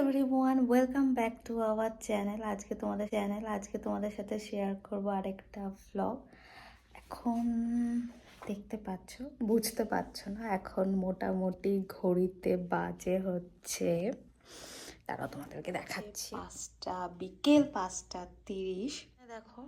Everyone welcome back to our channel আজকে তোমাদের channel আজকে তোমাদের সাথে শেয়ার করব আরেকটা ভ্লগ এখন দেখতে পাচ্ছ বুঝতে পারছ না এখন মোটামুটি ঘড়িতে বাজে হচ্ছে। তারা তোমাদেরকে দেখাচ্ছি। পাঁচটা বিকেল পাঁচটা তিরিশ। দেখো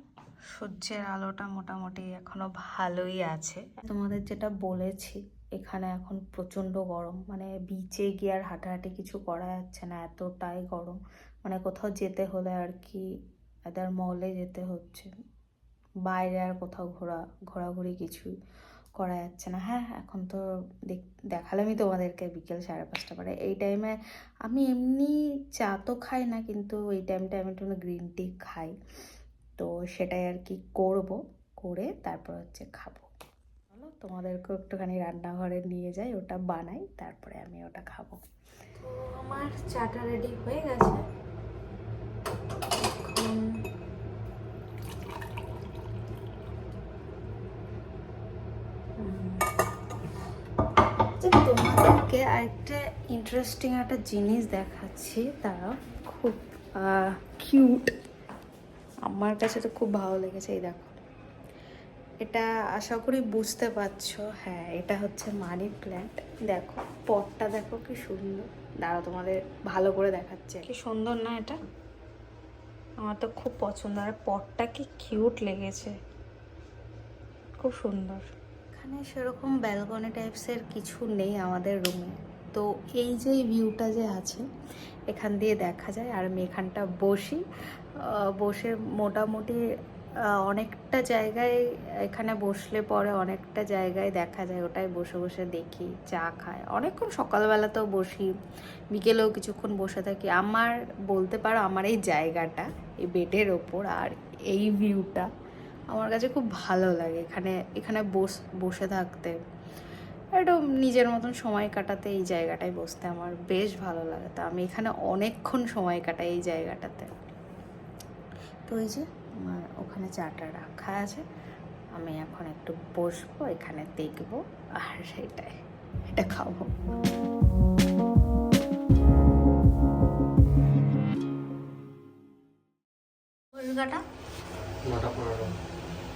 সূর্যের আলোটা মোটামুটি এখনও ভালোই আছে। তোমাদের যেটা বলেছি এখানে এখন প্রচণ্ড গরম। মানে বিচে গিয়ে আর হাঁটাহাঁটি কিছু করা যাচ্ছে না, এতটাই গরম। মানে কোথাও যেতে হলে আর কি এদের মলে যেতে হচ্ছে, বাইরে আর কোথাও ঘোরা, ঘোরাঘুরি কিছু করা যাচ্ছে না। হ্যাঁ এখন তো দেখ- দেখালামই তোমাদেরকে বিকেল সাড়ে পাঁচটা পরে। এই টাইমে আমি এমনি চা তো খাই না, কিন্তু এই টাইমটা আমি একটু গ্রিন টি খাই। তো সেটাই আর কি করব, করে তারপর হচ্ছে খাব। তোমাদেরকেও একটুখানি রান্নাঘরে নিয়ে যাই ওটা বানাই তারপরে আমি ওটা খাব। আমার চাটা রেডি হয়ে গেছে। আচ্ছা, তোমাদেরকে আরেকটা ইন্টারেস্টিং একটা জিনিস দেখাচ্ছি তারা খুব কিউট আমার কাছে তো খুব ভালো লেগেছে এই দেখো। এটা আশা করি বুঝতে পারছ। হ্যাঁ এটা হচ্ছে মানি প্ল্যান্ট। দেখো পটটা দেখো কি সুন্দর। দাঁড়াও তোমাদের ভালো করে দেখাচ্ছে কি সুন্দর না এটা? আমার তো খুব পছন্দ। আর পটটা কি কিউট লেগেছে। খুব সুন্দর। এখানে সেরকম ব্যালকনি টাইপসের কিছু নেই আমাদের রুমে তো এই যে ভিউটা যে আছে এখান দিয়ে দেখা যায়। আর আমি এখানটা বসি। বসে মোটামুটি অনেকটা জায়গায় এখানে বসলে পরে অনেকটা জায়গায় দেখা যায়, ওটাই বসে বসে দেখি, চা খায় অনেকক্ষণ সকালবেলাতেও বসি, বিকেলেও কিছুক্ষণ বসে থাকি। আমার, বলতে পারো আমার এই জায়গাটা, এই বেডের ওপর আর এই ভিউটা আমার কাছে খুব ভালো লাগে। এখানে এখানে বস, বসে থাকতে, একটু নিজের মতন সময় কাটাতে এই জায়গাটায় বসতে আমার বেশ ভালো লাগে। তো আমি এখানে অনেকক্ষণ সময় কাটাই এই জায়গাটাতে। তো এই যে আমার ওখানে চাটা রাখা আছে। আমি এখন একটু বসবো এখানে দেখব আর সেটাই। এটা খাব।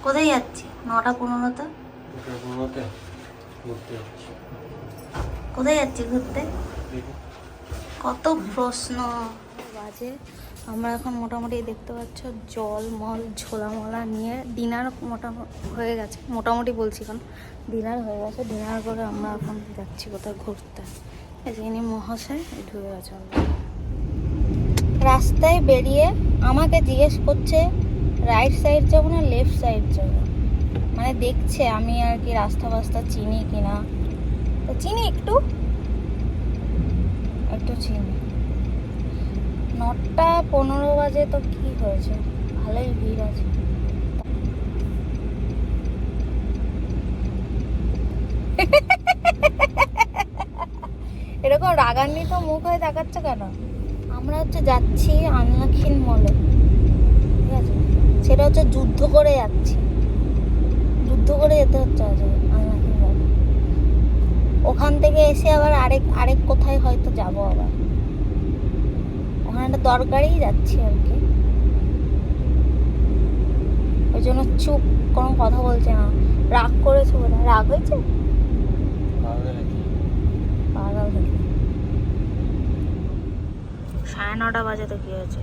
কোথায় যাচ্ছি? নটা পনেরোতে? কোথায় যাচ্ছি ঘুরতে? কত প্রশ্ন। বাজে আমরা এখন মোটামুটি দেখতে পাচ্ছ জল মল ঝোলা মলা নিয়ে ডিনার মোটামুটি হয়ে গেছে, মোটামুটি বলছি কারণ ডিনার হয়ে গেছে ডিনার করে আমরা এখন যাচ্ছি কোথাও ঘুরতে। যিনি মহাশয় ঢুকে গেছে রাস্তায় বেরিয়ে আমাকে জিজ্ঞেস করছে রাইট সাইড যাব না লেফট সাইড যাব? মানে দেখছে আমি আর কি রাস্তা ফাস্তা চিনি কিনা। চিনি একটু? একটু চিনি। নটা পনেরো বাজে তো কি হয়েছে? ভালোই ভিড় আছে। এরকম রাগান্বিত মুখ হয়ে তাকাচ্ছে কেন? আমরা হচ্ছে যাচ্ছি আনলাখিন মলে ঠিক আছে? সেটা হচ্ছে যুদ্ধ করে যাচ্ছি। যুদ্ধ করে যেতে হচ্ছে আজ আনলাখিন মলে ওখান থেকে এসে আবার আরেক আরেক কোথায় হয়তো যাব আবার। ওখানে একটা দরকারেই যাচ্ছি আর কি। ওই জন্য চুপ কোনো কথা বলছে না। রাগ করেছে বোধ রাগ হয়েছে? সাড়ে নটা বাজে তো কি হয়েছে?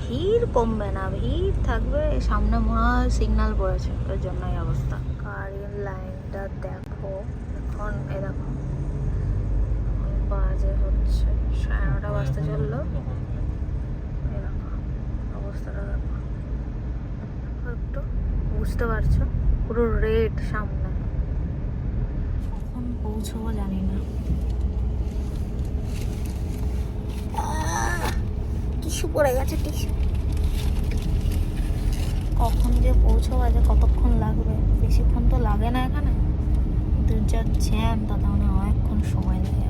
ভিড় কমবে না ভিড় থাকবে। সামনে মনে হয় সিগন্যাল পড়েছে ওই জন্য এই অবস্থা। গাড়ির লাইনটা দেখো এখন এ দেখো। বাজে হচ্ছে সাড়ে নটা বাজতে চলল এই দেখো অবস্থাটা দেখো দেখো একটু বুঝতে পারছ? পুরো রেড সামনে। কখন পৌঁছবো জানি না। টিস্যু পড়ে গেছে টিস্যু। কখন যে পৌঁছবো যে কতক্ষণ লাগবে? বেশিক্ষণ তো লাগে না এখানে। কিন্তু যা জ্যাম তাতে মানে অনেকক্ষণ সময় লেগে।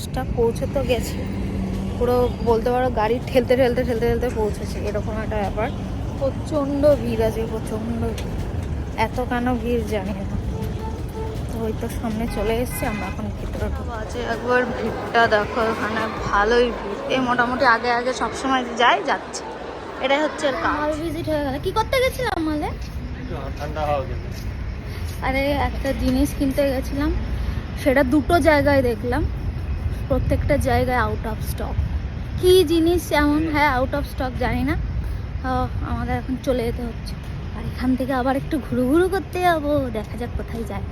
যাবে যে পৌনে দশটা পৌঁছে তো গেছি। পুরো বলতে পারো গাড়ি ঠেলতে ঠেলতে ঠেলতে ঠেলতে পৌঁছেছে। এরকম একটা ব্যাপার। প্রচণ্ড ভিড় আছে প্রচণ্ড ভিড়। এত কেন ভিড় জানি না। ওই তো সামনে চলে এসেছি আমরা এখন ভিতরে বাজে একবার ভিড়টা দেখো এখানে ভালোই ভিড়। এই মোটামুটি আগে আগে সবসময় যাই যাচ্ছে। এটাই হচ্ছে কাল ভিজিট হয়ে গেল। কি করতে গেছিলাম মালে ঠান্ডা হাওয়া আরে একটা জিনিস কিনতে গেছিলাম। সেটা দুটো জায়গায় দেখলাম। প্রত্যেকটা জায়গায় আউট অফ স্টক কি জিনিস এমন? হ্যাঁ আউট অফ স্টক জানি না। আমাদের এখন চলে যেতে হচ্ছে। আর এখান থেকে আবার একটু ঘুরু ঘুরু করতে যাব। দেখা যাক কোথায় যায়।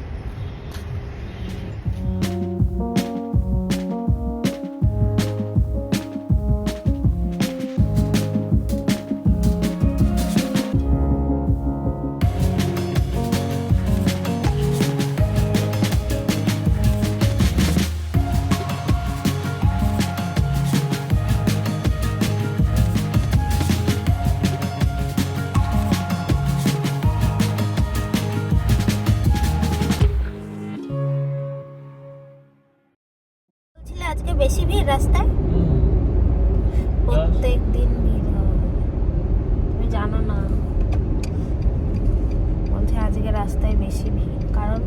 আজকে বেশি ভিড় রাস্তায়? প্রত্যেক দিন ভিড় হয় তুমি জানো না। বলছে আজকে রাস্তায় বেশি ভিড়। কারণ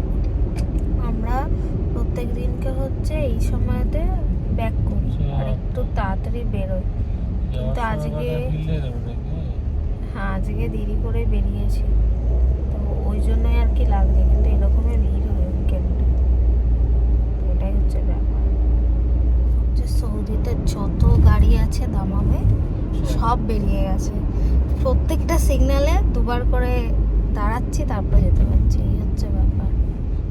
আমরা প্রত্যেক দিনকে হচ্ছে এই সময়তে ব্যাক করি। আর একটু তাড়াতাড়ি বেরোই। কিন্তু আজকে- হ্যাঁ আজকে দেরি করে বেরিয়েছি। তো ওই জন্যই আর কি লাগছে। কিন্তু এরকমই ভিড় হয় উইকেন্ডে এটাই হচ্ছে ব্যাপার। সৌদিতে যত গাড়ি আছে দামামে সব বেরিয়ে গেছে। প্রত্যেকটা সিগন্যালে দুবার করে দাঁড়াচ্ছি তারপরে যেতে পারছি। এই হচ্ছে ব্যাপার।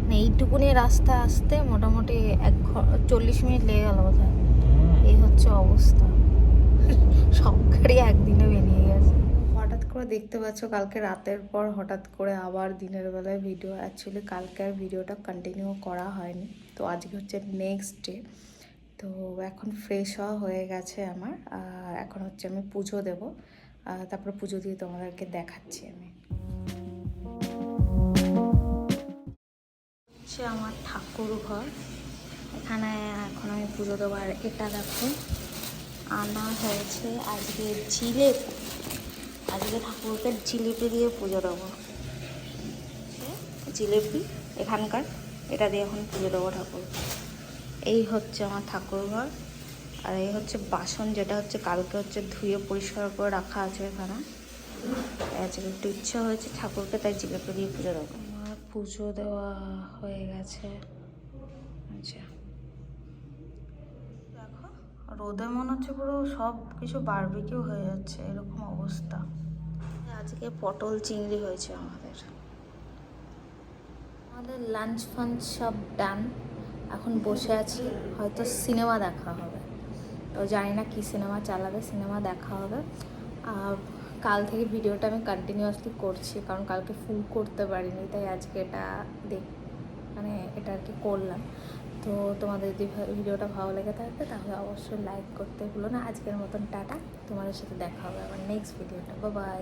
মানে এইটুকুনি রাস্তা আসতে মোটামুটি এক চল্লিশ মিনিট লেগে গেল বোধহয়। এই হচ্ছে অবস্থা। সব গাড়ি একদিনে বেরিয়ে গেছে। হঠাৎ করে দেখতে পাচ্ছ কালকে রাতের পর হঠাৎ করে আবার দিনের বেলায় ভিডিও অ্যাকচুয়ালি কালকে আর ভিডিওটা কন্টিনিউ করা হয়নি। তো আজকে হচ্ছে নেক্সট ডে তো এখন ফ্রেশ হওয়া হয়ে গেছে আমার। এখন হচ্ছে আমি পুজো দেবো। তারপরে পুজো দিয়ে তোমাদেরকে দেখাচ্ছি আমি। হচ্ছে আমার ঠাকুর ঘর। এখানে এখন আমি পুজো দেবো। আর এটা দেখো, আনা হয়েছে আজকে জিলেপি। আজকে ঠাকুরকে জিলিপি দিয়ে পুজো দেবো। জিলিপি এখানকার, এটা দিয়ে এখন পুজো দেবো ঠাকুর এই হচ্ছে আমার ঠাকুর ঘর, আর এই হচ্ছে বাসন যেটা হচ্ছে কালকে হচ্ছে ধুয়ে পরিষ্কার করে রাখা আছে এখানে। আজকে একটু ইচ্ছা হয়েছে ঠাকুরকে, তাই জিলিপি দিয়ে পুজো দেবো। আমার পুজো দেওয়া হয়ে গেছে। আচ্ছা। দেখো, রোদে মনে হচ্ছে পুরো সব কিছু বারবিকিউ হয়ে যাচ্ছে, এরকম অবস্থা। আজকে পটল চিংড়ি হয়েছে আমাদের। আমাদের লাঞ্চ ফাঞ্চ সব ডান এখন বসে আছি, হয়তো সিনেমা দেখা হবে। তো জানি না কী সিনেমা চালাবে, সিনেমা দেখা হবে। আর কাল থেকে ভিডিওটা আমি কন্টিনিউয়াসলি করছি, কারণ কালকে ফুল করতে পারিনি, তাই আজকে এটা দেখ মানে এটা আর কি করলাম। তো তোমাদের যদি ভিডিওটা ভালো লেগে থাকে, তাহলে অবশ্যই লাইক করতে ভুলো না। আজকের মতন টাটা, তোমাদের সাথে দেখা হবে আবার নেক্সট ভিডিওটা বাই